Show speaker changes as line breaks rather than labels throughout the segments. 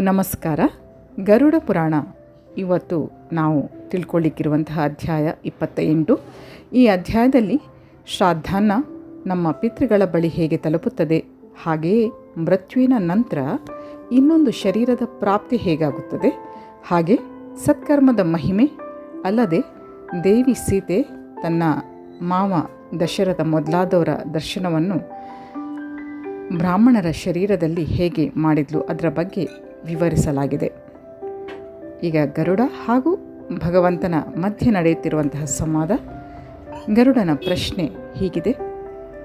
ನಮಸ್ಕಾರ. ಗರುಡ ಪುರಾಣ. ಇವತ್ತು ನಾವು ತಿಳ್ಕೊಳ್ಳಿಕ್ಕಿರುವಂತಹ ಅಧ್ಯಾಯ ಇಪ್ಪತ್ತ ಎಂಟು ಈ ಅಧ್ಯಾಯದಲ್ಲಿ ಶ್ರಾದ್ದಾನ್ನ ನಮ್ಮ ಪಿತೃಗಳ ಬಳಿ ಹೇಗೆ ತಲುಪುತ್ತದೆ, ಹಾಗೆಯೇ ಮೃತ್ಯುವಿನ ನಂತರ ಇನ್ನೊಂದು ಶರೀರದ ಪ್ರಾಪ್ತಿ ಹೇಗಾಗುತ್ತದೆ, ಹಾಗೆ ಸತ್ಕರ್ಮದ ಮಹಿಮೆ ಅಲ್ಲದೆ ದೇವಿ ಸೀತೆ ತನ್ನ ಮಾವ ದಶರಥ ಮೊದಲಾದವರ ದರ್ಶನವನ್ನು ಬ್ರಾಹ್ಮಣರ ಶರೀರದಲ್ಲಿ ಹೇಗೆ ಮಾಡಿದ್ಲು, ಅದರ ಬಗ್ಗೆ ವಿವರಿಸಲಾಗಿದೆ. ಈಗ ಗರುಡ ಹಾಗೂ ಭಗವಂತನ ಮಧ್ಯೆ ನಡೆಯುತ್ತಿರುವಂತಹ ಸಂವಾದ. ಗರುಡನ ಪ್ರಶ್ನೆ ಹೀಗಿದೆ.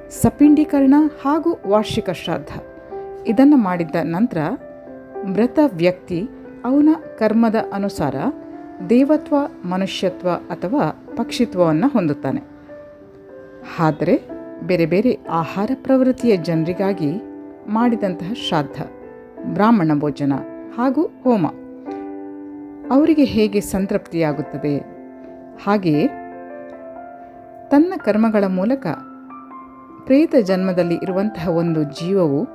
ಸಪಿಂಡೀಕರಣ ಹಾಗೂ ವಾರ್ಷಿಕ ಶ್ರಾದ್ದ. ಇದನ್ನು ಮಾಡಿದ್ದ ನಂತರ ಮೃತ ವ್ಯಕ್ತಿ ಅವನ ಕರ್ಮದ ಅನುಸಾರ ದೇವತ್ವ, ಮನುಷ್ಯತ್ವ ಅಥವಾ ಪಕ್ಷಿತ್ವವನ್ನು ಹೊಂದುತ್ತಾನೆ. ಆದರೆ ಬೇರೆ ಬೇರೆ ಆಹಾರ ಪ್ರವೃತ್ತಿಯ ಜನರಿಗಾಗಿ ಮಾಡಿದಂತಹ ಶ್ರಾದ್ದ. ಬ್ರಾಹ್ಮಣ ಭೋಜನ ಹಾಗೂ ಹೋಮ. ಅವರಿಗೆ ಹೇಗೆ ಸಂತೃಪ್ತಿಯಾಗುತ್ತದೆ? ಹಾಗೆಯೇ ತನ್ನ ಕರ್ಮಗಳ ಮೂಲಕ ಪ್ರೇತ ಜನ್ಮದಲ್ಲಿ ಇರುವಂತಹ ಒಂದು ಜೀವವು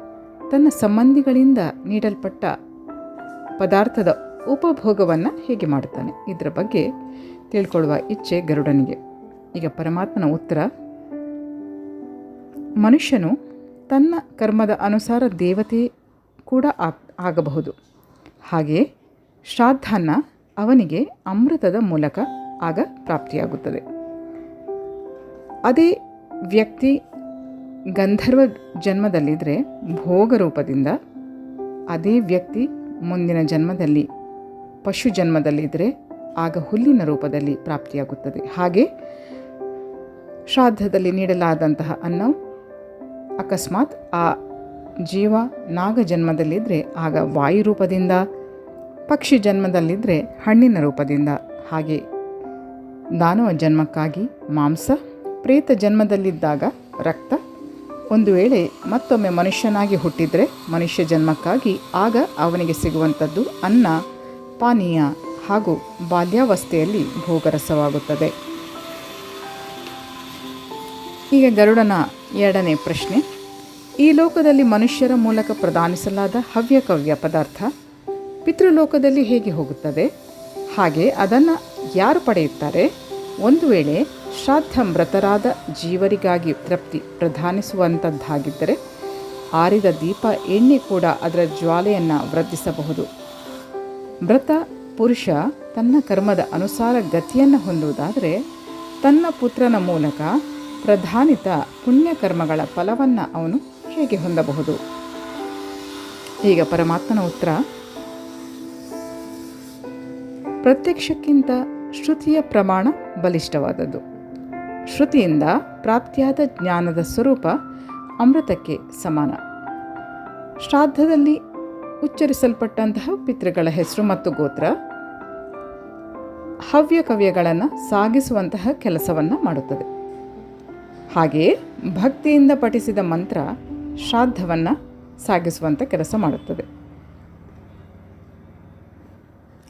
ತನ್ನ ಸಂಬಂಧಿಗಳಿಂದ ನೀಡಲ್ಪಟ್ಟ ಪದಾರ್ಥದ ಉಪಭೋಗವನ್ನು ಹೇಗೆ ಮಾಡುತ್ತಾನೆ? ಇದರ ಬಗ್ಗೆ ತಿಳ್ಕೊಳ್ಳುವ ಇಚ್ಛೆ ಗರುಡನಿಗೆ. ಈಗ ಪರಮಾತ್ಮನ ಉತ್ತರ, ಮನುಷ್ಯನು ತನ್ನ ಕರ್ಮದ ಅನುಸಾರ ದೇವತೆ ಕೂಡ ಆಗಬಹುದು. ಹಾಗೆಯೇ ಶ್ರಾದ್ದಾನ್ನ ಅವನಿಗೆ ಅಮೃತದ ಮೂಲಕ ಆಗ ಪ್ರಾಪ್ತಿಯಾಗುತ್ತದೆ. ಅದೇ ವ್ಯಕ್ತಿ ಗಂಧರ್ವ ಜನ್ಮದಲ್ಲಿದ್ದರೆ ಭೋಗ ರೂಪದಿಂದ ಅದೇ ವ್ಯಕ್ತಿ ಮುಂದಿನ ಜನ್ಮದಲ್ಲಿ ಪಶು ಜನ್ಮದಲ್ಲಿದ್ದರೆ ಆಗ ಹುಲ್ಲಿನ ರೂಪದಲ್ಲಿ ಪ್ರಾಪ್ತಿಯಾಗುತ್ತದೆ. ಹಾಗೆ ಶ್ರಾದ್ದದಲ್ಲಿ ನೀಡಲಾದಂತಹ ಅನ್ನವು ಅಕಸ್ಮಾತ್ ಆ ಜೀವ ನಾಗ ಜನ್ಮದಲ್ಲಿದ್ದರೆ ಆಗ ವಾಯು ರೂಪದಿಂದ, ಪಕ್ಷಿ ಜನ್ಮದಲ್ಲಿದ್ದರೆ ಹಣ್ಣಿನ ರೂಪದಿಂದ. ಹಾಗೆ ದಾನವ ಜನ್ಮಕ್ಕಾಗಿ ಮಾಂಸ, ಪ್ರೇತ ಜನ್ಮದಲ್ಲಿದ್ದಾಗ ರಕ್ತ. ಒಂದು ವೇಳೆ ಮತ್ತೊಮ್ಮೆ ಮನುಷ್ಯನಾಗಿ ಹುಟ್ಟಿದರೆ ಮನುಷ್ಯ ಜನ್ಮಕ್ಕಾಗಿ ಆಗ ಅವನಿಗೆ ಸಿಗುವಂಥದ್ದು ಅನ್ನ, ಪಾನೀಯ ಹಾಗೂ ಬಾಲ್ಯಾವಸ್ಥೆಯಲ್ಲಿ ಭೋಗರಸವಾಗುತ್ತದೆ. ಈಗ ಗರುಡನ ಎರಡನೇ ಪ್ರಶ್ನೆ. ಈ ಲೋಕದಲ್ಲಿ ಮನುಷ್ಯರ ಮೂಲಕ ಪ್ರದಾನಿಸಲಾದ ಹವ್ಯಕವ್ಯ ಪದಾರ್ಥ ಪಿತೃಲೋಕದಲ್ಲಿ ಹೇಗೆ ಹೋಗುತ್ತದೆ? ಹಾಗೆ ಅದನ್ನು ಯಾರು ಪಡೆಯುತ್ತಾರೆ? ಒಂದು ವೇಳೆ ಶ್ರಾದ್ದ ಮೃತರಾದ ಜೀವರಿಗಾಗಿ ತೃಪ್ತಿ ಪ್ರಧಾನಿಸುವಂಥದ್ದಾಗಿದ್ದರೆ ಆರಿದ ದೀಪ ಎಣ್ಣೆ ಕೂಡ ಅದರ ಜ್ವಾಲೆಯನ್ನು ವೃದ್ಧಿಸಬಹುದು. ಮೃತ ಪುರುಷ ತನ್ನ ಕರ್ಮದ ಅನುಸಾರ ಗತಿಯನ್ನು ಹೊಂದುವುದಾದರೆ ತನ್ನ ಪುತ್ರನ ಮೂಲಕ ಪ್ರಧಾನಿತ ಪುಣ್ಯಕರ್ಮಗಳ ಫಲವನ್ನು ಅವನು ಹೇಗೆ ಹೊಂದಬಹುದು? ಈಗ ಪರಮಾತ್ಮನ ಉತ್ತರ. ಪ್ರತ್ಯಕ್ಷಕ್ಕಿಂತ ಶ್ರುತಿಯ ಪ್ರಮಾಣ ಬಲಿಷ್ಠವಾದದ್ದು. ಶ್ರುತಿಯಿಂದ ಪ್ರಾಪ್ತಿಯಾದ ಜ್ಞಾನದ ಸ್ವರೂಪ ಅಮೃತಕ್ಕೆ ಸಮಾನ. ಶ್ರಾದ್ದದಲ್ಲಿ ಉಚ್ಚರಿಸಲ್ಪಟ್ಟಂತಹ ಪಿತೃಗಳ ಹೆಸರು ಮತ್ತು ಗೋತ್ರ. ಹವ್ಯ ಕವ್ಯಗಳನ್ನು ಸಾಗಿಸುವಂತಹ ಕೆಲಸವನ್ನು ಮಾಡುತ್ತದೆ. ಹಾಗೆಯೇ ಭಕ್ತಿಯಿಂದ ಪಠಿಸಿದ ಮಂತ್ರ ಶ್ರಾದ್ದವನ್ನು ಸಾಗಿಸುವಂಥ ಕೆಲಸ ಮಾಡುತ್ತದೆ.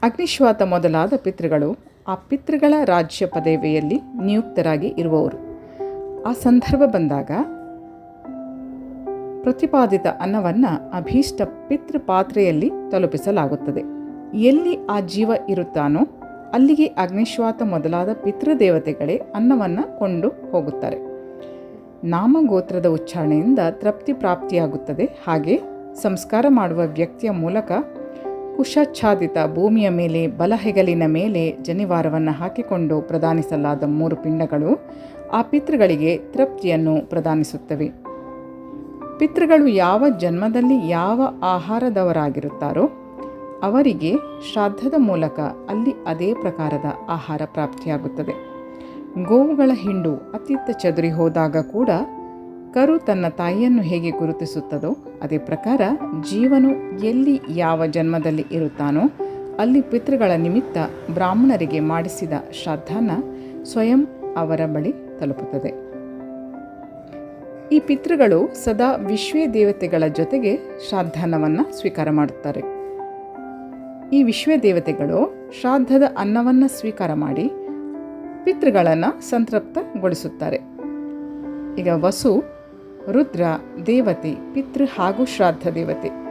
ಅಗ್ನಿಶ್ವಾತ ಮೊದಲಾದ ಪಿತೃಗಳು ಆ ಪಿತೃಗಳ ರಾಜ್ಯ ಪದವಿಯಲ್ಲಿ ನಿಯುಕ್ತರಾಗಿ ಇರುವವರು. ಆ ಸಂದರ್ಭ ಬಂದಾಗ ಪ್ರತಿಪಾದಿತ ಅನ್ನವನ್ನು ಅಭೀಷ್ಟ ಪಿತೃ ಪಾತ್ರೆಯಲ್ಲಿ ತಲುಪಿಸಲಾಗುತ್ತದೆ. ಎಲ್ಲಿ ಆ ಜೀವ ಇರುತ್ತಾನೋ ಅಲ್ಲಿಗೆ ಅಗ್ನಿಶ್ವಾತ ಮೊದಲಾದ ಪಿತೃದೇವತೆಗಳೇ ಅನ್ನವನ್ನು ಕೊಂಡು ಹೋಗುತ್ತಾರೆ. ನಾಮಗೋತ್ರದ ಉಚ್ಚಾರಣೆಯಿಂದ ತೃಪ್ತಿ ಪ್ರಾಪ್ತಿಯಾಗುತ್ತದೆ. ಹಾಗೆ ಸಂಸ್ಕಾರ ಮಾಡುವ ವ್ಯಕ್ತಿಯ ಮೂಲಕ ಕುಶಾಚ್ಛಾದಿತ ಭೂಮಿಯ ಮೇಲೆ, ಬಲಹೆಗಲಿನ ಮೇಲೆ ಜನಿವಾರವನ್ನು ಹಾಕಿಕೊಂಡು ಪ್ರದಾನಿಸಲಾದ ಮೂರು ಪಿಂಡಗಳು ಆ ಪಿತೃಗಳಿಗೆ ತೃಪ್ತಿಯನ್ನು ಪ್ರದಾನಿಸುತ್ತವೆ. ಪಿತೃಗಳು ಯಾವ ಜನ್ಮದಲ್ಲಿ ಯಾವ ಆಹಾರದವರಾಗಿರುತ್ತಾರೋ ಅವರಿಗೆ ಶ್ರಾದ್ದದ ಮೂಲಕ ಅಲ್ಲಿ ಅದೇ ಪ್ರಕಾರದ ಆಹಾರ ಪ್ರಾಪ್ತಿಯಾಗುತ್ತದೆ. ಗೋವುಗಳ ಹಿಂಡು ಅತ್ತಿತ್ತ ಚದುರಿ ಹೋದಾಗ ಕೂಡ ಕರು ತನ್ನ ತಾಯಿಯನ್ನು ಹೇಗೆ ಗುರುತಿಸುತ್ತದೋ ಅದೇ ಪ್ರಕಾರ ಜೀವನು ಎಲ್ಲಿ ಯಾವ ಜನ್ಮದಲ್ಲಿ ಇರುತ್ತಾನೋ ಅಲ್ಲಿ ಪಿತೃಗಳ ನಿಮಿತ್ತ ಬ್ರಾಹ್ಮಣರಿಗೆ ಮಾಡಿಸಿದ ಶ್ರದ್ಧಾನ ಸ್ವಯಂ ಅವರ ಬಳಿ ತಲುಪುತ್ತದೆ. ಈ ಪಿತೃಗಳು ಸದಾ ವಿಶ್ವೇ ದೇವತೆಗಳ ಜೊತೆಗೆ ಶ್ರಾದ್ದಾನವನ್ನು ಸ್ವೀಕಾರ ಮಾಡುತ್ತಾರೆ. ಈ ವಿಶ್ವೇ ದೇವತೆಗಳು ಶ್ರಾದ್ದದ ಅನ್ನವನ್ನು ಸ್ವೀಕಾರ ಮಾಡಿ ಪಿತೃಗಳನ್ನು ಸಂತೃಪ್ತಗೊಳಿಸುತ್ತಾರೆ. ಈಗ ವಸು, ರುದ್ರ, ದೇವತೆ, ಪಿತೃ ಹಾಗೂ ಶ್ರಾದ್ದ ದೇವತೆ.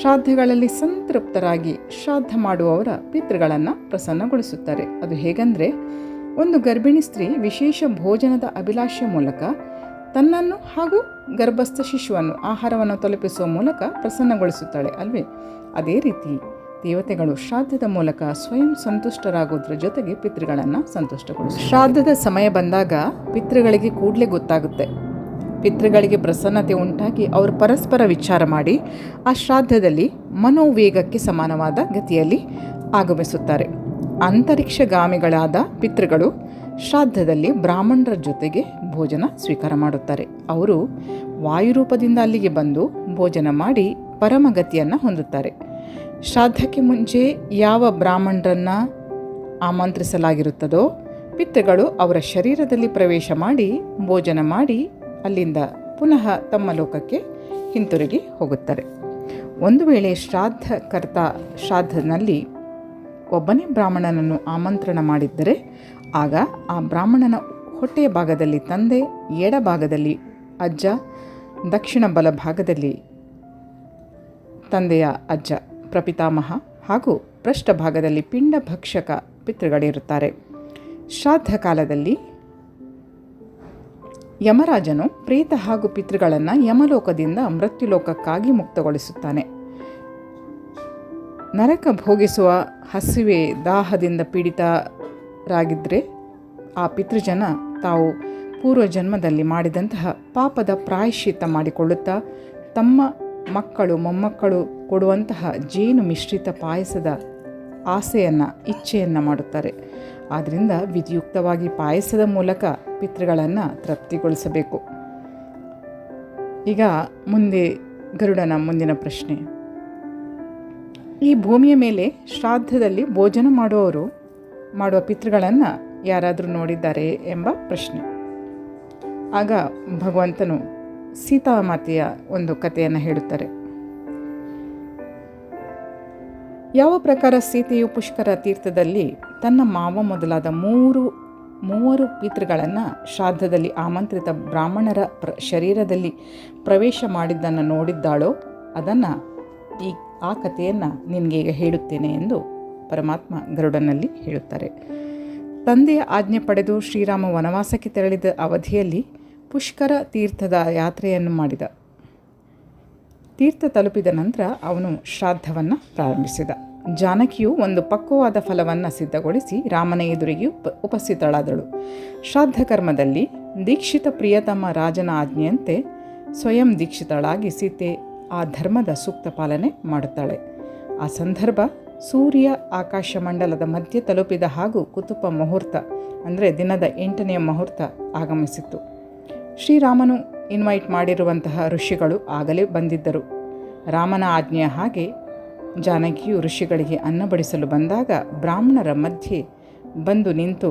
ಶ್ರಾದ್ದಗಳಲ್ಲಿ ಸಂತೃಪ್ತರಾಗಿ ಶ್ರಾದ್ದ ಮಾಡುವವರ ಪಿತೃಗಳನ್ನು ಪ್ರಸನ್ನಗೊಳಿಸುತ್ತಾರೆ. ಅದು ಹೇಗಂದರೆ, ಒಂದು ಗರ್ಭಿಣಿ ಸ್ತ್ರೀ ವಿಶೇಷ ಭೋಜನದ ಅಭಿಲಾಷೆ ಮೂಲಕ ತನ್ನನ್ನು ಹಾಗೂ ಗರ್ಭಸ್ಥ ಶಿಶುವನ್ನು, ಆಹಾರವನ್ನು ತಲುಪಿಸುವ ಮೂಲಕ ಪ್ರಸನ್ನಗೊಳಿಸುತ್ತಾಳೆ ಅಲ್ವೇ? ಅದೇ ರೀತಿ ದೇವತೆಗಳು ಶ್ರಾದ್ದದ ಮೂಲಕ ಸ್ವಯಂ ಸಂತುಷ್ಟರಾಗೋದ್ರ ಜೊತೆಗೆ ಪಿತೃಗಳನ್ನು ಸಂತುಷ್ಟಗೊಳಿಸ. ಶ್ರಾದ್ದದ ಸಮಯ ಬಂದಾಗ ಪಿತೃಗಳಿಗೆ ಕೂಡಲೇ ಗೊತ್ತಾಗುತ್ತೆ. ಪಿತೃಗಳಿಗೆ ಪ್ರಸನ್ನತೆ ಉಂಟಾಗಿ ಅವರು ಪರಸ್ಪರ ವಿಚಾರ ಮಾಡಿ ಆ ಶ್ರಾದ್ದದಲ್ಲಿ ಮನೋವೇಗಕ್ಕೆ ಸಮಾನವಾದ ಗತಿಯಲ್ಲಿ ಆಗಮಿಸುತ್ತಾರೆ. ಅಂತರಿಕ್ಷಗಾಮಿಗಳಾದ ಪಿತೃಗಳು ಶ್ರಾದ್ದದಲ್ಲಿ ಬ್ರಾಹ್ಮಣರ ಜೊತೆಗೆ ಭೋಜನ ಸ್ವೀಕಾರ ಮಾಡುತ್ತಾರೆ. ಅವರು ವಾಯುರೂಪದಿಂದ ಅಲ್ಲಿಗೆ ಬಂದು ಭೋಜನ ಮಾಡಿ ಪರಮಗತಿಯನ್ನು ಹೊಂದುತ್ತಾರೆ. ಶ್ರಾದ್ದಕ್ಕೆ ಮುಂಚೆ ಯಾವ ಬ್ರಾಹ್ಮಣರನ್ನು ಆಮಂತ್ರಿಸಲಾಗಿರುತ್ತದೋ ಪಿತೃಗಳು ಅವರ ಶರೀರದಲ್ಲಿ ಪ್ರವೇಶ ಮಾಡಿ ಭೋಜನ ಮಾಡಿ ಅಲ್ಲಿಂದ ಪುನಃ ತಮ್ಮ ಲೋಕಕ್ಕೆ ಹಿಂತಿರುಗಿ ಹೋಗುತ್ತಾರೆ. ಒಂದು ವೇಳೆ ಶ್ರಾದ್ದಕರ್ತ ಶ್ರಾದ್ದನಲ್ಲಿ ಒಬ್ಬನೇ ಬ್ರಾಹ್ಮಣನನ್ನು ಆಮಂತ್ರಣ ಮಾಡಿದ್ದರೆ, ಆಗ ಆ ಬ್ರಾಹ್ಮಣನ ಹೊಟ್ಟೆಯ ಭಾಗದಲ್ಲಿ ತಂದೆ, ಎಡ ಭಾಗದಲ್ಲಿ ಅಜ್ಜ, ದಕ್ಷಿಣ ಬಲ ಭಾಗದಲ್ಲಿ ತಂದೆಯ ಅಜ್ಜ. ಪ್ರಪಿತಾಮಹ ಹಾಗೂ ಪೃಷ್ಠಭಾಗದಲ್ಲಿ ಪಿಂಡ ಭಕ್ಷಕ ಪಿತೃಗಳಿರುತ್ತಾರೆ ಶ್ರಾದ್ದ ಕಾಲದಲ್ಲಿ ಯಮರಾಜನು ಪ್ರೇತ ಹಾಗೂ ಪಿತೃಗಳನ್ನು ಯಮಲೋಕದಿಂದ ಮೃತ್ಯುಲೋಕಕ್ಕಾಗಿ ಮುಕ್ತಗೊಳಿಸುತ್ತಾನೆ. ನರಕ ಭೋಗಿಸುವ ಹಸಿವೆ ದಾಹದಿಂದ ಪೀಡಿತರಾಗಿದ್ದರೆ ಆ ಪಿತೃಜನ ತಾವು ಪೂರ್ವ ಜನ್ಮದಲ್ಲಿ ಮಾಡಿದಂತಹ ಪಾಪದ ಪ್ರಾಯಶ್ಚಿತ್ತ ಮಾಡಿಕೊಳ್ಳುತ್ತಾ ತಮ್ಮ ಮಕ್ಕಳು, ಮೊಮ್ಮಕ್ಕಳು ಕೊಡುವಂತಹ ಜೇನು ಮಿಶ್ರಿತ ಪಾಯಸದ ಆಸೆಯನ್ನು, ಇಚ್ಛೆಯನ್ನು ಮಾಡುತ್ತಾರೆ. ಆದ್ದರಿಂದ ವಿಧಿಯುಕ್ತವಾಗಿ ಪಾಯಸದ ಮೂಲಕ ಪಿತೃಗಳನ್ನು ತೃಪ್ತಿಗೊಳಿಸಬೇಕು. ಈಗ ಮುಂದೆ ಗರುಡನ ಮುಂದಿನ ಪ್ರಶ್ನೆ. ಈ ಭೂಮಿಯ ಮೇಲೆ ಶ್ರಾದ್ದದಲ್ಲಿ ಭೋಜನ ಮಾಡುವವರು, ಮಾಡುವ ಪಿತೃಗಳನ್ನು ಯಾರಾದರೂ ನೋಡಿದ್ದಾರೆ ಎಂಬ ಪ್ರಶ್ನೆ. ಆಗ ಭಗವಂತನು ಸೀತಾಮಾತೆಯ ಒಂದು ಕಥೆಯನ್ನು ಹೇಳುತ್ತಾರೆ. ಯಾವ ಪ್ರಕಾರ ಸೀತೆಯು ಪುಷ್ಕರ ತೀರ್ಥದಲ್ಲಿ ತನ್ನ ಮಾವ ಮೊದಲಾದ ಮೂರು, ಮೂವರು ಪಿತೃಗಳನ್ನು ಶ್ರಾದ್ದದಲ್ಲಿ ಆಮಂತ್ರಿತ ಬ್ರಾಹ್ಮಣರ ಪ್ರ, ಶರೀರದಲ್ಲಿ ಪ್ರವೇಶ ಮಾಡಿದ್ದನ್ನು ನೋಡಿದ್ದಾಳೋ, ಅದನ್ನು ಈ, ಆ ಕಥೆಯನ್ನು ನಿನಗೆ ಈಗ ಹೇಳುತ್ತೇನೆ ಎಂದು ಪರಮಾತ್ಮ ಗರುಡನಲ್ಲಿ ಹೇಳುತ್ತಾರೆ. ತಂದೆಯ ಆಜ್ಞೆ ಪಡೆದು ಶ್ರೀರಾಮ ವನವಾಸಕ್ಕೆ ತೆರಳಿದ ಅವಧಿಯಲ್ಲಿ ಪುಷ್ಕರ ತೀರ್ಥದ ಯಾತ್ರೆಯನ್ನು ಮಾಡಿದ. ತೀರ್ಥ ತಲುಪಿದ ನಂತರ ಅವನು ಶ್ರಾದ್ದವನ್ನು ಪ್ರಾರಂಭಿಸಿದ. ಜಾನಕಿಯು ಒಂದು ಪಕ್ವವಾದ ಫಲವನ್ನು ಸಿದ್ಧಗೊಳಿಸಿ ರಾಮನ ಎದುರಿಗೆ ಉಪ, ಉಪಸ್ಥಿತಳಾದಳು. ಶ್ರಾದ್ದ ಕರ್ಮದಲ್ಲಿ ದೀಕ್ಷಿತ ಪ್ರಿಯತಮ ರಾಜನ ಆಜ್ಞೆಯಂತೆ ಸ್ವಯಂ ದೀಕ್ಷಿತಳಾಗಿ ಸೀತೆ ಆ ಧರ್ಮದ ಸೂಕ್ತ ಪಾಲನೆ ಮಾಡುತ್ತಾಳೆ. ಆ ಸಂದರ್ಭ ಸೂರ್ಯ ಆಕಾಶ ಮಂಡಲದ ಮಧ್ಯೆ ತಲುಪಿದ ಹಾಗೂ ಕುತುಪ ಮುಹೂರ್ತ, ಅಂದರೆ ದಿನದ ಎಂಟನೆಯ ಮುಹೂರ್ತ ಆಗಮಿಸಿತ್ತು. ಶ್ರೀರಾಮನು ಇನ್ವೈಟ್ ಮಾಡಿರುವಂತಹ ಋಷಿಗಳು ಆಗಲೇ ಬಂದಿದ್ದರು. ರಾಮನ ಆಜ್ಞೆಯ ಹಾಗೆ ಜಾನಕಿಯು ಋಷಿಗಳಿಗೆ ಅನ್ನ ಬಡಿಸಲು ಬಂದಾಗ ಬ್ರಾಹ್ಮಣರ ಮಧ್ಯೆ ಬಂದು ನಿಂತು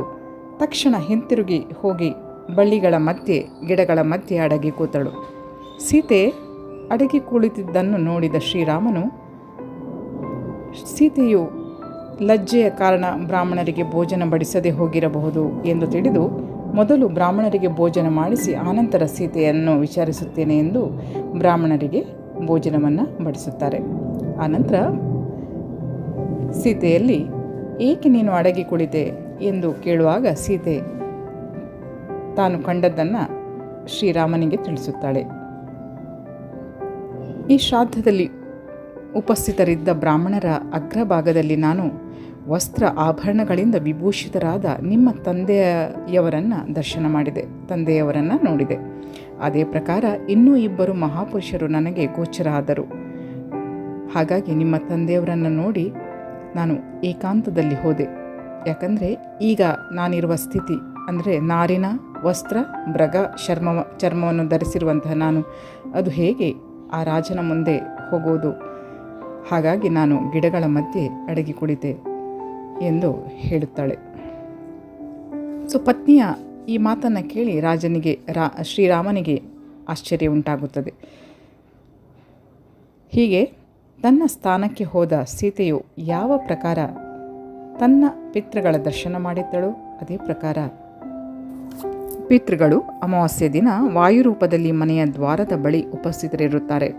ತಕ್ಷಣ ಹಿಂತಿರುಗಿ ಹೋಗಿ ಬಳ್ಳಿಗಳ ಮಧ್ಯೆ, ಗಿಡಗಳ ಮಧ್ಯೆ ಅಡಗಿ ಕೂತಳು. ಸೀತೆ ಅಡಗಿ ಕುಳಿತಿದ್ದನ್ನು ನೋಡಿದ ಶ್ರೀರಾಮನು, ಸೀತೆಯು ಲಜ್ಜೆಯ ಕಾರಣ ಬ್ರಾಹ್ಮಣರಿಗೆ ಭೋಜನ ಬಡಿಸದೆ ಹೋಗಿರಬಹುದು ಎಂದು ತಿಳಿದು ಮೊದಲು ಬ್ರಾಹ್ಮಣರಿಗೆ ಭೋಜನ ಮಾಡಿಸಿ ಆನಂತರ ಸೀತೆಯನ್ನು ವಿಚಾರಿಸುತ್ತೇನೆ ಎಂದು ಬ್ರಾಹ್ಮಣರಿಗೆ ಭೋಜನವನ್ನು ಬಡಿಸುತ್ತಾರೆ. ಆನಂತರ ಸೀತೆಯಲ್ಲಿ, ಏಕೆ ನೀನು ಅಡಗಿ ಕುಳಿತೆ ಎಂದು ಕೇಳುವಾಗ ಸೀತೆ ತಾನು ಕಂಡದ್ದನ್ನು ಶ್ರೀರಾಮನಿಗೆ ತಿಳಿಸುತ್ತಾಳೆ. ಈ ಶ್ರಾದ್ದದಲ್ಲಿ ಉಪಸ್ಥಿತರಿದ್ದ ಬ್ರಾಹ್ಮಣರ ಅಗ್ರಭಾಗದಲ್ಲಿ ನಾನು ವಸ್ತ್ರ ಆಭರಣಗಳಿಂದ ವಿಭೂಷಿತರಾದ ನಿಮ್ಮ ತಂದೆಯವರನ್ನು ದರ್ಶನ ಮಾಡಿದೆ, ತಂದೆಯವರನ್ನು ನೋಡಿದೆ. ಅದೇ ಪ್ರಕಾರ ಇನ್ನೂ ಇಬ್ಬರು ಮಹಾಪುರುಷರು ನನಗೆ ಗೋಚರ ಆದರು ಹಾಗಾಗಿ ನಿಮ್ಮ ತಂದೆಯವರನ್ನು ನೋಡಿ ನಾನು ಏಕಾಂತದಲ್ಲಿ ಹೋದೆ. ಯಾಕಂದರೆ ಈಗ ನಾನಿರುವ ಸ್ಥಿತಿ ಅಂದರೆ ನಾರಿನ ವಸ್ತ್ರ, ಮೃಗ ಚರ್ಮ ಚರ್ಮವನ್ನು ಧರಿಸಿರುವಂತಹ ನಾನು, ಅದು ಹೇಗೆ ಆ ರಾಜನ ಮುಂದೆ ಹೋಗೋದು? ಹಾಗಾಗಿ ನಾನು ಗಿಡಗಳ ಮಧ್ಯೆ ಅಡಗಿ ಕುಳಿತೆ ಎಂದು ಹೇಳುತ್ತಾಳೆ. ಸೊ ಪತ್ನಿಯ ಈ ಮಾತನ್ನು ಕೇಳಿ ರಾಜನಿಗೆ, ರಾ, ಶ್ರೀರಾಮನಿಗೆ ಆಶ್ಚರ್ಯ ಉಂಟಾಗುತ್ತದೆ. ಹೀಗೆ ತನ್ನ ಸ್ಥಾನಕ್ಕೆ ಹೋದ ಸೀತೆಯು ಯಾವ ಪ್ರಕಾರ ತನ್ನ ಪಿತೃಗಳ ದರ್ಶನ ಮಾಡಿದ್ದಳು? ಅದೇ ಪ್ರಕಾರ ಪಿತೃಗಳು ಅಮಾವಾಸ್ಯೆ ದಿನ ವಾಯುರೂಪದಲ್ಲಿ ಮನೆಯ ದ್ವಾರದ ಬಳಿ ಉಪಸ್ಥಿತರಿರುತ್ತಾರೆ.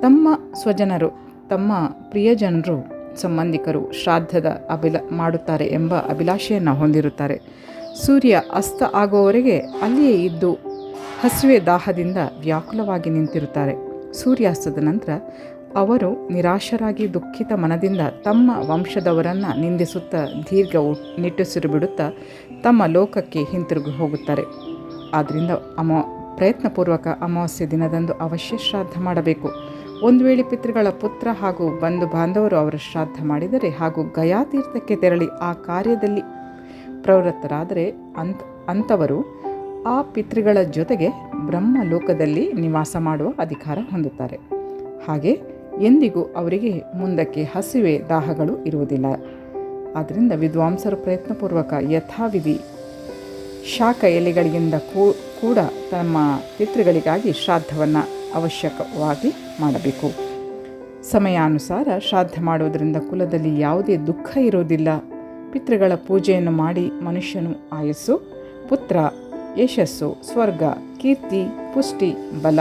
ತಮ್ಮ ಸ್ವಜನರು, ತಮ್ಮ ಪ್ರಿಯಜನರು ಸಂಬಂಧಿಕರು ಶ್ರಾದ್ದದ ಅಭಿಲ ಮಾಡುತ್ತಾರೆ ಎಂಬ ಅಭಿಲಾಷೆಯನ್ನು ಹೊಂದಿರುತ್ತಾರೆ. ಸೂರ್ಯ ಅಸ್ತ ಆಗುವವರೆಗೆ ಅಲ್ಲಿಯೇ ಇದ್ದು ಹಸಿವೆ ದಾಹದಿಂದ ವ್ಯಾಕುಲವಾಗಿ ನಿಂತಿರುತ್ತಾರೆ. ಸೂರ್ಯಾಸ್ತದ ನಂತರ ಅವರು ನಿರಾಶರಾಗಿ ದುಃಖಿತ ಮನದಿಂದ ತಮ್ಮ ವಂಶದವರನ್ನು ನಿಂದಿಸುತ್ತಾ ದೀರ್ಘ ನಿಟ್ಟುಸಿರು ಬಿಡುತ್ತಾ ತಮ್ಮ ಲೋಕಕ್ಕೆ ಹಿಂತಿರುಗಿ ಹೋಗುತ್ತಾರೆ. ಆದ್ದರಿಂದ ಅಮ ಪ್ರಯತ್ನಪೂರ್ವಕ ಅಮಾವಾಸ್ಯೆ ದಿನದಂದು ಅವಶ್ಯ ಶ್ರಾದ್ದ ಮಾಡಬೇಕು. ಒಂದು ವೇಳೆ ಪಿತೃಗಳ ಪುತ್ರ ಹಾಗೂ ಬಂಧು ಬಾಂಧವರು ಅವರ ಶ್ರಾದ್ದ ಮಾಡಿದರೆ ಹಾಗೂ ಗಯಾತೀರ್ಥಕ್ಕೆ ತೆರಳಿ ಆ ಕಾರ್ಯದಲ್ಲಿ ಪ್ರವೃತ್ತರಾದರೆ ಅಂತ, ಅಂಥವರು ಆ ಪಿತೃಗಳ ಜೊತೆಗೆ ಬ್ರಹ್ಮ ಲೋಕದಲ್ಲಿ ನಿವಾಸ ಮಾಡುವ ಅಧಿಕಾರ ಹೊಂದುತ್ತಾರೆ. ಹಾಗೆ ಎಂದಿಗೂ ಅವರಿಗೆ ಮುಂದಕ್ಕೆ ಹಸಿವೆ ದಾಹಗಳು ಇರುವುದಿಲ್ಲ. ಆದ್ದರಿಂದ ವಿದ್ವಾಂಸರು ಪ್ರಯತ್ನಪೂರ್ವಕ ಯಥಾವಿಧಿ ಶಾಖ ಎಲೆಗಳಿಂದ ಕೂಡ ತಮ್ಮ ಪಿತೃಗಳಿಗಾಗಿ ಶ್ರಾದ್ದವನ್ನು ಅವಶ್ಯಕವಾಗಿ ಮಾಡಬೇಕು. ಸಮಯಾನುಸಾರ ಶ್ರಾದ್ದ ಮಾಡೋದರಿಂದ ಕುಲದಲ್ಲಿ ಯಾವುದೇ ದುಃಖ ಇರೋದಿಲ್ಲ ಪಿತೃಗಳ ಪೂಜೆಯನ್ನು ಮಾಡಿ ಮನುಷ್ಯನು ಆಯಸ್ಸು, ಪುತ್ರ ಯಶಸ್ಸು, ಸ್ವರ್ಗ, ಕೀರ್ತಿ, ಪುಷ್ಟಿ, ಬಲ,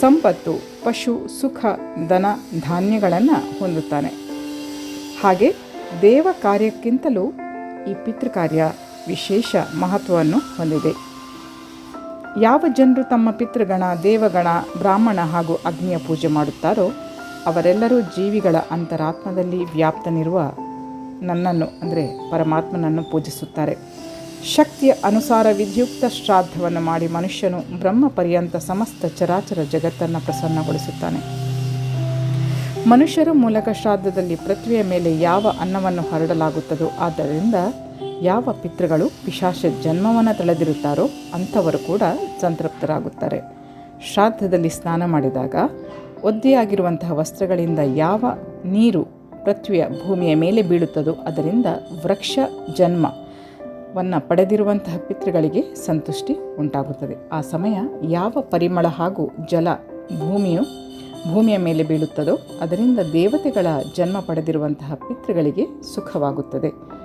ಸಂಪತ್ತು, ಪಶು, ಸುಖ ದನ ಧಾನ್ಯಗಳನ್ನು ಹೊಂದುತ್ತಾನೆ. ಹಾಗೆ ದೇವ ಕಾರ್ಯಕ್ಕಿಂತಲೂ ಈ ಪಿತೃಕಾರ್ಯ ವಿಶೇಷ ಮಹತ್ವವನ್ನು ಹೊಂದಿದೆ. ಯಾವ ಜನರು ತಮ್ಮ ಪಿತೃಗಣ, ದೇವಗಣ, ಬ್ರಾಹ್ಮಣ ಹಾಗೂ ಅಗ್ನಿಯ ಪೂಜೆ ಮಾಡುತ್ತಾರೋ ಅವರೆಲ್ಲರೂ ಜೀವಿಗಳ ಅಂತರಾತ್ಮದಲ್ಲಿ ವ್ಯಾಪ್ತನಿರುವ ನನ್ನನ್ನು, ಅಂದರೆ ಪರಮಾತ್ಮನನ್ನು ಪೂಜಿಸುತ್ತಾರೆ. ಶಕ್ತಿಯ ಅನುಸಾರ ವಿಧಿಯುಕ್ತ ಶ್ರಾದ್ದವನ್ನು ಮಾಡಿ ಮನುಷ್ಯನು ಬ್ರಹ್ಮ ಪರ್ಯಂತ ಸಮಸ್ತ ಚರಾಚರ ಜಗತ್ತನ್ನು ಪ್ರಸನ್ನಗೊಳಿಸುತ್ತಾನೆ. ಮನುಷ್ಯರ ಮೂಲಕ ಶ್ರಾದ್ದದಲ್ಲಿ ಪೃಥ್ವಿಯ ಮೇಲೆ ಯಾವ ಅನ್ನವನ್ನು ಹರಡಲಾಗುತ್ತದೋ ಆದ್ದರಿಂದ ಯಾವ ಪಿತೃಗಳು ಪಿಶಾಚ ಜನ್ಮವನ್ನು ತಳೆದಿರುತ್ತಾರೋ ಅಂಥವರು ಕೂಡ ಸಂತೃಪ್ತರಾಗುತ್ತಾರೆ. ಶ್ರಾದ್ದದಲ್ಲಿ ಸ್ನಾನ ಮಾಡಿದಾಗ ಒದ್ದೆಯಾಗಿರುವಂತಹ ವಸ್ತ್ರಗಳಿಂದ ಯಾವ ನೀರು ಪೃಥ್ವಿಯ ಭೂಮಿಯ ಮೇಲೆ ಬೀಳುತ್ತದೋ ಅದರಿಂದ ವೃಕ್ಷ ಜನ್ಮವನ್ನು ಪಡೆದಿರುವಂತಹ ಪಿತೃಗಳಿಗೆ ಸಂತುಷ್ಟಿ ಉಂಟಾಗುತ್ತದೆ. ಆ ಸಮಯ ಯಾವ ಪರಿಮಳ ಹಾಗೂ ಜಲ ಭೂಮಿಯು ಭೂಮಿಯ ಮೇಲೆ ಬೀಳುತ್ತದೋ ಅದರಿಂದ ದೇವತೆಗಳ ಜನ್ಮ ಪಡೆದಿರುವಂತಹ ಪಿತೃಗಳಿಗೆ ಸುಖವಾಗುತ್ತದೆ.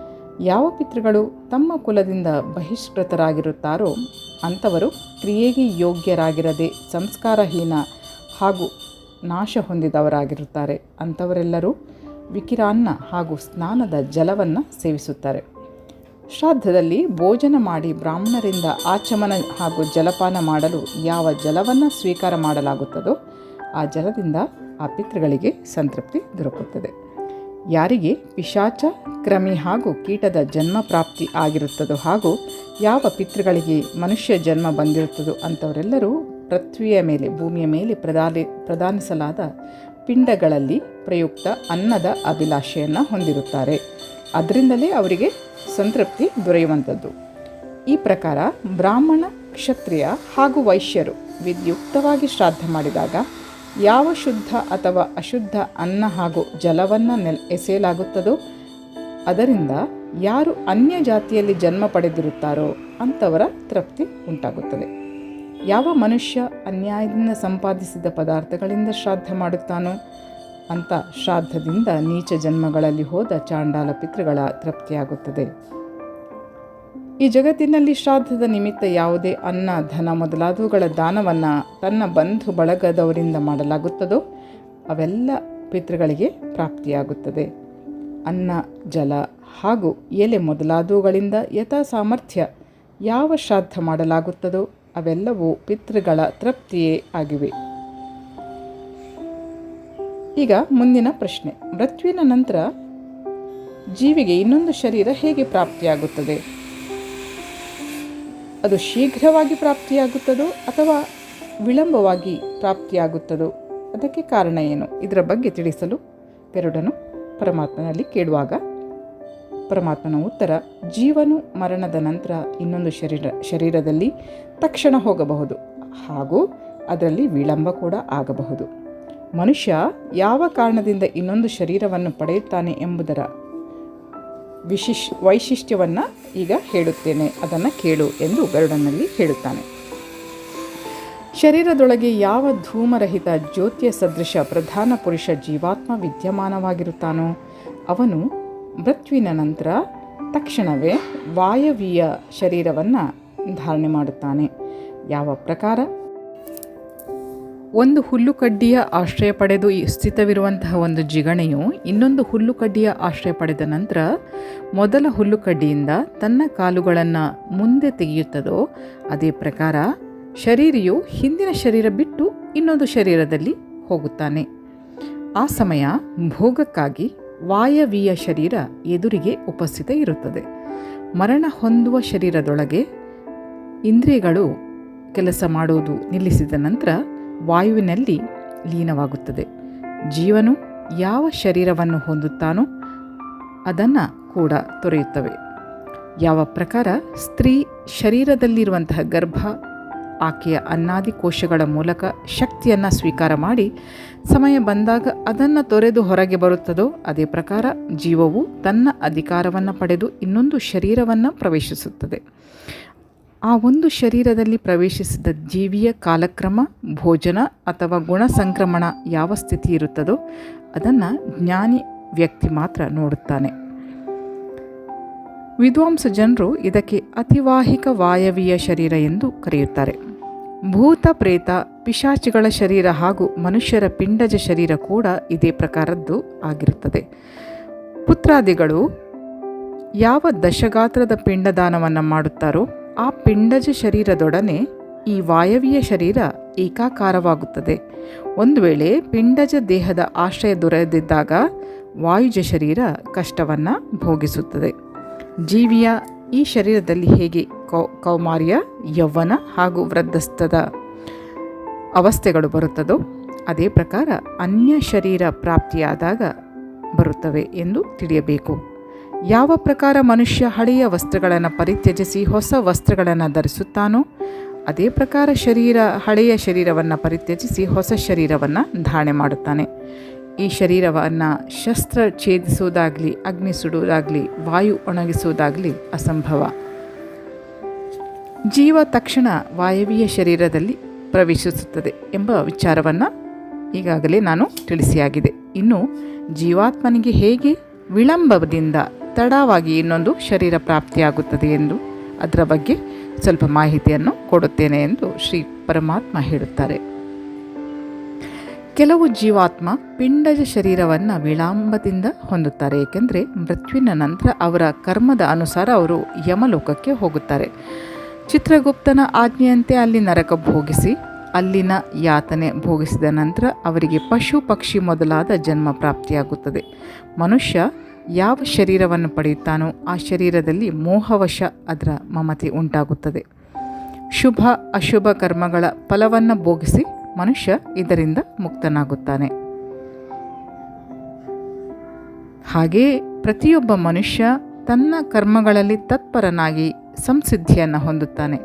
ಯಾವ ಪಿತೃಗಳು ತಮ್ಮ ಕುಲದಿಂದ ಬಹಿಷ್ಕೃತರಾಗಿರುತ್ತಾರೋ ಅಂಥವರು ಕ್ರಿಯೆಗೆ ಯೋಗ್ಯರಾಗಿರದೆ ಸಂಸ್ಕಾರಹೀನ ಹಾಗೂ ನಾಶ ಹೊಂದಿದವರಾಗಿರುತ್ತಾರೆ. ಅಂಥವರೆಲ್ಲರೂ ವಿಕಿರಾನ್ನ ಹಾಗೂ ಸ್ನಾನದ ಜಲವನ್ನು ಸೇವಿಸುತ್ತಾರೆ. ಶ್ರಾದ್ದದಲ್ಲಿ ಭೋಜನ ಮಾಡಿ ಬ್ರಾಹ್ಮಣರಿಂದ ಆಚಮನ ಹಾಗೂ ಜಲಪಾನ ಮಾಡಲು ಯಾವ ಜಲವನ್ನು ಸ್ವೀಕಾರ ಮಾಡಲಾಗುತ್ತದೋ ಆ ಜಲದಿಂದ ಆ ಪಿತೃಗಳಿಗೆ ಸಂತೃಪ್ತಿ ದೊರಕುತ್ತದೆ. ಯಾರಿಗೆ ಪಿಶಾಚ, ಕ್ರಮಿ ಹಾಗೂ ಕೀಟದ ಜನ್ಮ ಪ್ರಾಪ್ತಿ ಆಗಿರುತ್ತದೋ ಹಾಗೂ ಯಾವ ಪಿತೃಗಳಿಗೆ ಮನುಷ್ಯ ಜನ್ಮ ಬಂದಿರುತ್ತದೋ ಅಂಥವರೆಲ್ಲರೂ ಪೃಥ್ವಿಯ ಮೇಲೆ, ಭೂಮಿಯ ಮೇಲೆ ಪ್ರದಾನಿ ಪ್ರದಾನಿಸಲಾದ ಪಿಂಡಗಳಲ್ಲಿ ಪ್ರಯುಕ್ತ ಅನ್ನದ ಅಭಿಲಾಷೆಯನ್ನು ಹೊಂದಿರುತ್ತಾರೆ. ಅದರಿಂದಲೇ ಅವರಿಗೆ ಸಂತೃಪ್ತಿ ದೊರೆಯುವಂಥದ್ದು. ಈ ಪ್ರಕಾರ ಬ್ರಾಹ್ಮಣ, ಕ್ಷತ್ರಿಯ ಹಾಗೂ ವೈಶ್ಯರು ವಿದ್ಯುಕ್ತವಾಗಿ ಶ್ರಾದ್ದ ಮಾಡಿದಾಗ ಯಾವ ಶುದ್ಧ ಅಥವಾ ಅಶುದ್ಧ ಅನ್ನ ಹಾಗೂ ಜಲವನ್ನು ನೆಲ್, ಎಸೆಯಲಾಗುತ್ತದೋ, ಅದರಿಂದ ಯಾರು ಅನ್ಯ ಜಾತಿಯಲ್ಲಿ ಜನ್ಮ ಪಡೆದಿರುತ್ತಾರೋ ಅಂಥವರ ತೃಪ್ತಿ ಉಂಟಾಗುತ್ತದೆ. ಯಾವ ಮನುಷ್ಯ ಅನ್ಯಾಯದಿಂದ ಸಂಪಾದಿಸಿದ ಪದಾರ್ಥಗಳಿಂದ ಶ್ರಾದ್ದ ಮಾಡುತ್ತಾನೋ ಅಂತ ಶ್ರಾದ್ದದಿಂದ ನೀಚ ಜನ್ಮಗಳಲ್ಲಿ ಹೋದ ಚಾಂಡಾಲ ಪಿತೃಗಳ ತೃಪ್ತಿಯಾಗುತ್ತದೆ. ಈ ಜಗತ್ತಿನಲ್ಲಿ ಶ್ರಾದ್ದದ ನಿಮಿತ್ತ ಯಾವುದೇ ಅನ್ನ, ಧನ ಮೊದಲಾದವುಗಳ ದಾನವನ್ನು ತನ್ನ ಬಂಧು ಬಳಗದವರಿಂದ ಮಾಡಲಾಗುತ್ತದೋ, ಅವೆಲ್ಲ ಪಿತೃಗಳಿಗೆ ಪ್ರಾಪ್ತಿಯಾಗುತ್ತದೆ. ಅನ್ನ, ಜಲ ಹಾಗೂ ಎಲೆ ಮೊದಲಾದವುಗಳಿಂದ ಯಥಾ ಸಾಮರ್ಥ್ಯ ಯಾವ ಶ್ರಾದ್ದ ಮಾಡಲಾಗುತ್ತದೋ, ಅವೆಲ್ಲವೂ ಪಿತೃಗಳ ತೃಪ್ತಿಯೇ ಆಗಿವೆ. ಈಗ ಮುಂದಿನ ಪ್ರಶ್ನೆ. ಮೃತ್ಯುವಿನ ನಂತರ ಜೀವಿಗೆ ಇನ್ನೊಂದು ಶರೀರ ಹೇಗೆ ಪ್ರಾಪ್ತಿಯಾಗುತ್ತದೆ? ಅದು ಶೀಘ್ರವಾಗಿ ಪ್ರಾಪ್ತಿಯಾಗುತ್ತದೋ ಅಥವಾ ವಿಳಂಬವಾಗಿ ಪ್ರಾಪ್ತಿಯಾಗುತ್ತದೋ ಅದಕ್ಕೆ ಕಾರಣ ಏನು? ಇದರ ಬಗ್ಗೆ ತಿಳಿಸಲು ಎರಡನ್ನು ಪರಮಾತ್ಮನಲ್ಲಿ ಕೇಳುವಾಗ ಪರಮಾತ್ಮನ ಉತ್ತರ, ಜೀವನು ಮರಣದ ನಂತರ ಇನ್ನೊಂದು ಶರೀರ, ಶರೀರದಲ್ಲಿ ತಕ್ಷಣ ಹೋಗಬಹುದು. ಹಾಗೂ ಅದರಲ್ಲಿ ವಿಳಂಬ ಕೂಡ ಆಗಬಹುದು. ಮನುಷ್ಯ ಯಾವ ಕಾರಣದಿಂದ ಇನ್ನೊಂದು ಶರೀರವನ್ನು ಪಡೆಯುತ್ತಾನೆ ಎಂಬುದರ ವಿಶಿಷ್ ವೈಶಿಷ್ಟ್ಯವನ್ನು ಈಗ ಹೇಳುತ್ತೇನೆ. ಅದನ್ನು ಕೇಳು ಎಂದು ಗರುಡನಲ್ಲಿ ಹೇಳುತ್ತಾನೆ. ಶರೀರದೊಳಗೆ ಯಾವ ಧೂಮರಹಿತ ಜ್ಯೋತಿಯ ಸದೃಶ ಪ್ರಧಾನ ಪುರುಷ ಜೀವಾತ್ಮ ವಿದ್ಯಮಾನವಾಗಿರುತ್ತಾನೋ, ಅವನು ಮೃತ್ಯುವಿನ ನಂತರ ತಕ್ಷಣವೇ ವಾಯವೀಯ ಶರೀರವನ್ನು ಧಾರಣೆ ಮಾಡುತ್ತಾನೆ. ಯಾವ ಪ್ರಕಾರ? ಒಂದು ಹುಲ್ಲುಕಡ್ಡಿಯ ಆಶ್ರಯ ಪಡೆದು ಸ್ಥಿತವಿರುವಂತಹ ಒಂದು ಜಿಗಣೆಯು ಇನ್ನೊಂದು ಹುಲ್ಲುಕಡ್ಡಿಯ ಆಶ್ರಯ ಪಡೆದ ನಂತರ ಮೊದಲ ಹುಲ್ಲುಕಡ್ಡಿಯಿಂದ ತನ್ನ ಕಾಲುಗಳನ್ನು ಮುಂದೆ ತೆಗೆಯುತ್ತದೋ ಅದೇ ಪ್ರಕಾರ ಶರೀರಿಯು ಹಿಂದಿನ ಶರೀರ ಬಿಟ್ಟು ಇನ್ನೊಂದು ಶರೀರದಲ್ಲಿ ಹೋಗುತ್ತಾನೆ. ಆ ಸಮಯ ಭೋಗಕ್ಕಾಗಿ ವಾಯವೀಯ ಶರೀರ ಎದುರಿಗೆ ಉಪಸ್ಥಿತ ಇರುತ್ತದೆ. ಮರಣ ಹೊಂದುವ ಶರೀರದೊಳಗೆ ಇಂದ್ರಿಯಗಳು ಕೆಲಸ ಮಾಡುವುದು ನಿಲ್ಲಿಸಿದ ನಂತರ ವಾಯುವಿನಲ್ಲಿ ಲೀನವಾಗುತ್ತದೆ. ಜೀವನು ಯಾವ ಶರೀರವನ್ನು ಹೊಂದುತ್ತಾನೋ ಅದನ್ನು ಕೂಡ ತೊರೆಯುತ್ತವೆ. ಯಾವ ಪ್ರಕಾರ ಸ್ತ್ರೀ ಶರೀರದಲ್ಲಿರುವಂತಹ ಗರ್ಭ, ಆಕೆಯ ಅನ್ನಾದಿ ಕೋಶಗಳ ಮೂಲಕ ಶಕ್ತಿಯನ್ನು ಸ್ವೀಕಾರ ಮಾಡಿ ಸಮಯ ಬಂದಾಗ ಅದನ್ನು ತೊರೆದು ಹೊರಗೆ ಬರುತ್ತದೋ ಅದೇ ಪ್ರಕಾರ ಜೀವವು ತನ್ನ ಅಧಿಕಾರವನ್ನು ಪಡೆದು ಇನ್ನೊಂದು ಶರೀರವನ್ನು ಪ್ರವೇಶಿಸುತ್ತದೆ. ಆ ಒಂದು ಶರೀರದಲ್ಲಿ ಪ್ರವೇಶಿಸಿದ ಜೀವಿಯ ಕಾಲಕ್ರಮ, ಭೋಜನ ಅಥವಾ ಗುಣ ಸಂಕ್ರಮಣ ಯಾವ ಸ್ಥಿತಿ ಇರುತ್ತದೋ ಅದನ್ನು ಜ್ಞಾನಿ ವ್ಯಕ್ತಿ ಮಾತ್ರ ನೋಡುತ್ತಾನೆ. ವಿದ್ವಾಂಸ ಜನರು ಇದಕ್ಕೆ ಅತಿವಾಹಿಕ ವಾಯವೀಯ ಶರೀರ ಎಂದು ಕರೆಯುತ್ತಾರೆ. ಭೂತ, ಪ್ರೇತ, ಪಿಶಾಚಿಗಳ ಶರೀರ ಹಾಗೂ ಮನುಷ್ಯರ ಪಿಂಡಜ ಶರೀರ ಕೂಡ ಇದೇ ಪ್ರಕಾರದ್ದು ಆಗಿರುತ್ತದೆ. ಪುತ್ರಾದಿಗಳು ಯಾವ ದಶಗಾತ್ರದ ಪಿಂಡದಾನವನ್ನು ಮಾಡುತ್ತಾರೋ ಆ ಪಿಂಡಜ ಶರೀರದೊಡನೆ ಈ ವಾಯವೀಯ ಶರೀರ ಏಕಾಕಾರವಾಗುತ್ತದೆ. ಒಂದು ವೇಳೆ ಪಿಂಡಜ ದೇಹದ ಆಶ್ರಯ ದೊರೆದಿದ್ದಾಗ ವಾಯುಜ ಶರೀರ ಕಷ್ಟವನ್ನು ಭೋಗಿಸುತ್ತದೆ. ಜೀವಿಯ ಈ ಶರೀರದಲ್ಲಿ ಹೇಗೆ ಕೌ, ಕೌಮಾರ್ಯ, ಯೌವನ ಹಾಗೂ ವೃದ್ಧಸ್ಥದ ಅವಸ್ಥೆಗಳು ಬರುತ್ತದೋ, ಅದೇ ಪ್ರಕಾರ ಅನ್ಯ ಶರೀರ ಪ್ರಾಪ್ತಿಯಾದಾಗ ಬರುತ್ತವೆ ಎಂದು ತಿಳಿಯಬೇಕು. ಯಾವ ಪ್ರಕಾರ ಮನುಷ್ಯ ಹಳೆಯ ವಸ್ತ್ರಗಳನ್ನು ಪರಿತ್ಯಜಿಸಿ ಹೊಸ ವಸ್ತ್ರಗಳನ್ನು ಧರಿಸುತ್ತಾನೋ, ಅದೇ ಪ್ರಕಾರ ಶರೀರ, ಹಳೆಯ ಶರೀರವನ್ನು ಪರಿತ್ಯಜಿಸಿ ಹೊಸ ಶರೀರವನ್ನು ಧಾರಣೆ ಮಾಡುತ್ತಾನೆ. ಈ ಶರೀರವನ್ನು ಶಸ್ತ್ರ ಛೇದಿಸುವುದಾಗಲಿ ಅಗ್ನಿ ಸುಡುವುದಾಗಲಿ, ವಾಯು ಒಣಗಿಸುವುದಾಗಲಿ ಅಸಂಭವ. ಜೀವ ತಕ್ಷಣ ವಾಯವೀಯ ಶರೀರದಲ್ಲಿ ಪ್ರವೇಶಿಸುತ್ತದೆ ಎಂಬ ವಿಚಾರವನ್ನು ಈಗಾಗಲೇ ನಾನು ತಿಳಿಸಿಯಾಗಿದೆ. ಇನ್ನು ಜೀವಾತ್ಮನಿಗೆ ಹೇಗೆ ವಿಳಂಬದಿಂದ ತಡವಾಗಿ ಇನ್ನೊಂದು ಶರೀರ ಪ್ರಾಪ್ತಿಯಾಗುತ್ತದೆ ಎಂದು ಅದರ ಬಗ್ಗೆ ಸ್ವಲ್ಪ ಮಾಹಿತಿಯನ್ನು ಕೊಡುತ್ತೇನೆ ಎಂದು ಶ್ರೀ ಪರಮಾತ್ಮ ಹೇಳುತ್ತಾರೆ. ಕೆಲವು ಜೀವಾತ್ಮ ಪಿಂಡಜ ಶರೀರವನ್ನು ವಿಳಾಂಬದಿಂದ ಹೊಂದುತ್ತಾರೆ, ಏಕೆಂದರೆ ಮೃತ್ಯುವಿನ ನಂತರ ಅವರ ಕರ್ಮದ ಅನುಸಾರ ಅವರು ಯಮಲೋಕಕ್ಕೆ ಹೋಗುತ್ತಾರೆ. ಚಿತ್ರಗುಪ್ತನ ಆಜ್ಞೆಯಂತೆ ಅಲ್ಲಿ ನರಕ ಭೋಗಿಸಿ, ಅಲ್ಲಿನ ಯಾತನೆ ಭೋಗಿಸಿದ ನಂತರ ಅವರಿಗೆ ಪಶು ಪಕ್ಷಿ ಮೊದಲಾದ ಜನ್ಮ ಪ್ರಾಪ್ತಿಯಾಗುತ್ತದೆ. ಮನುಷ್ಯ ಯಾವ ಶರೀರವನ್ನು ಪಡೆಯುತ್ತಾನೋ ಆ ಶರೀರದಲ್ಲಿ ಮೋಹವಶ ಅದರ ಮಮತೆ ಉಂಟಾಗುತ್ತದೆ. ಶುಭ, ಅಶುಭ ಕರ್ಮಗಳ ಫಲವನ್ನು ಭೋಗಿಸಿ ಮನುಷ್ಯ ಇದರಿಂದ ಮುಕ್ತನಾಗುತ್ತಾನೆ. ಹಾಗೆಯೇ ಪ್ರತಿಯೊಬ್ಬ ಮನುಷ್ಯ ತನ್ನ ಕರ್ಮಗಳಲ್ಲಿ ತತ್ಪರನಾಗಿ ಸಂಸಿದ್ಧಿಯನ್ನು ಹೊಂದುತ್ತಾನೆ.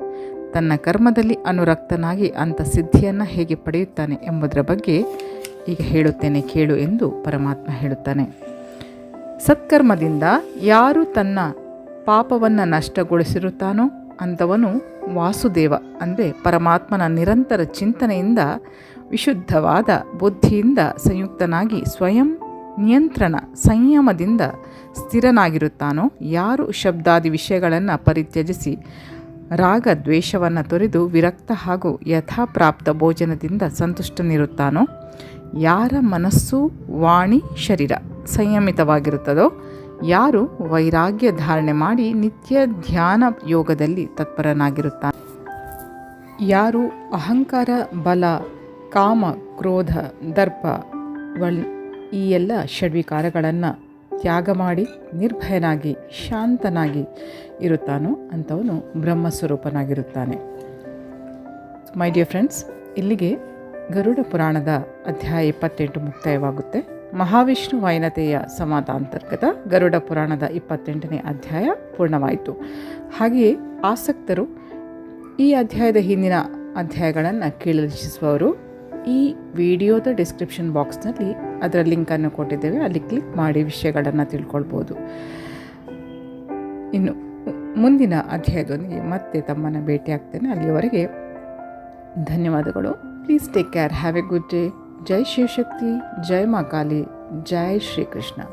ತನ್ನ ಕರ್ಮದಲ್ಲಿ ಅನುರಕ್ತನಾಗಿ ಅಂಥ ಸಿದ್ಧಿಯನ್ನು ಹೇಗೆ ಪಡೆಯುತ್ತಾನೆ ಎಂಬುದರ ಬಗ್ಗೆ ಈಗ ಹೇಳುತ್ತೇನೆ, ಕೇಳು ಎಂದು ಪರಮಾತ್ಮ ಹೇಳುತ್ತಾನೆ. ಸತ್ಕರ್ಮದಿಂದ ಯಾರು ತನ್ನ ಪಾಪವನ್ನು ನಷ್ಟಗೊಳಿಸಿರುತ್ತಾನೋ ಅಂಥವನು ವಾಸುದೇವ ಅಂದರೆ ಪರಮಾತ್ಮನ ನಿರಂತರ ಚಿಂತನೆಯಿಂದ ವಿಶುದ್ಧವಾದ ಬುದ್ಧಿಯಿಂದ ಸಂಯುಕ್ತನಾಗಿ ಸ್ವಯಂ ನಿಯಂತ್ರಣ ಸಂಯಮದಿಂದ ಸ್ಥಿರನಾಗಿರುತ್ತಾನೋ, ಯಾರು ಶಬ್ದಾದಿ ವಿಷಯಗಳನ್ನು ಪರಿತ್ಯಜಿಸಿ ರಾಗ ದ್ವೇಷವನ್ನು ತೊರೆದು ವಿರಕ್ತ ಹಾಗೂ ಯಥಾಪ್ರಾಪ್ತ ಭೋಜನದಿಂದ ಸಂತುಷ್ಟನಿರುತ್ತಾನೋ ಯಾರ ಮನಸ್ಸು ವಾಣಿ ಶರೀರ ಸಂಯಮಿತವಾಗಿರುತ್ತದೋ, ಯಾರು ವೈರಾಗ್ಯ ಧಾರಣೆ ಮಾಡಿ ನಿತ್ಯ ಧ್ಯಾನ ಯೋಗದಲ್ಲಿ ತತ್ಪರನಾಗಿರುತ್ತಾನೆ ಯಾರು ಅಹಂಕಾರ, ಬಲ, ಕಾಮ, ಕ್ರೋಧ, ದರ್ಪ ವಳ್ ಈ ಎಲ್ಲ ಷಡ್ವಿಕಾರಗಳನ್ನು ತ್ಯಾಗ ಮಾಡಿ ನಿರ್ಭಯನಾಗಿ, ಶಾಂತನಾಗಿ ಇರುತ್ತಾನೋ ಅಂಥವನು ಬ್ರಹ್ಮಸ್ವರೂಪನಾಗಿರುತ್ತಾನೆ. ಮೈ ಡಿಯರ್ ಫ್ರೆಂಡ್ಸ್ ಇಲ್ಲಿಗೆ ಗರುಡ ಪುರಾಣದ ಅಧ್ಯಾಯ ಇಪ್ಪತ್ತೆಂಟು ಮುಕ್ತಾಯವಾಗುತ್ತೆ. ಮಹಾವಿಷ್ಣು ವೈನತೆಯ ಸಮಾಧಾಂತರ್ಗತ ಗರುಡ ಪುರಾಣದ ಇಪ್ಪತ್ತೆಂಟನೇ ಅಧ್ಯಾಯ ಪೂರ್ಣವಾಯಿತು. ಹಾಗೆಯೇ ಆಸಕ್ತರು ಈ ಅಧ್ಯಾಯದ ಹಿಂದಿನ ಅಧ್ಯಾಯಗಳನ್ನು ಕೇಳಲಿಚ್ಛಿಸುವವರು ಈ ವಿಡಿಯೋದ ಡಿಸ್ಕ್ರಿಪ್ಷನ್ ಬಾಕ್ಸ್ನಲ್ಲಿ ಅದರ ಲಿಂಕನ್ನು ಕೊಟ್ಟಿದ್ದೇವೆ. ಅಲ್ಲಿ ಕ್ಲಿಕ್ ಮಾಡಿ ವಿಷಯಗಳನ್ನು ತಿಳ್ಕೊಳ್ಬೋದು. ಇನ್ನು ಮುಂದಿನ ಅಧ್ಯಾಯದೊಂದಿಗೆ ಮತ್ತೆ ತಮ್ಮನ್ನು ಭೇಟಿಯಾಗ್ತೇನೆ. ಅಲ್ಲಿಯವರೆಗೆ ಧನ್ಯವಾದಗಳು. Please take care have a good day जय शिव शक्ति जय माँ काली जय श्री कृष्णा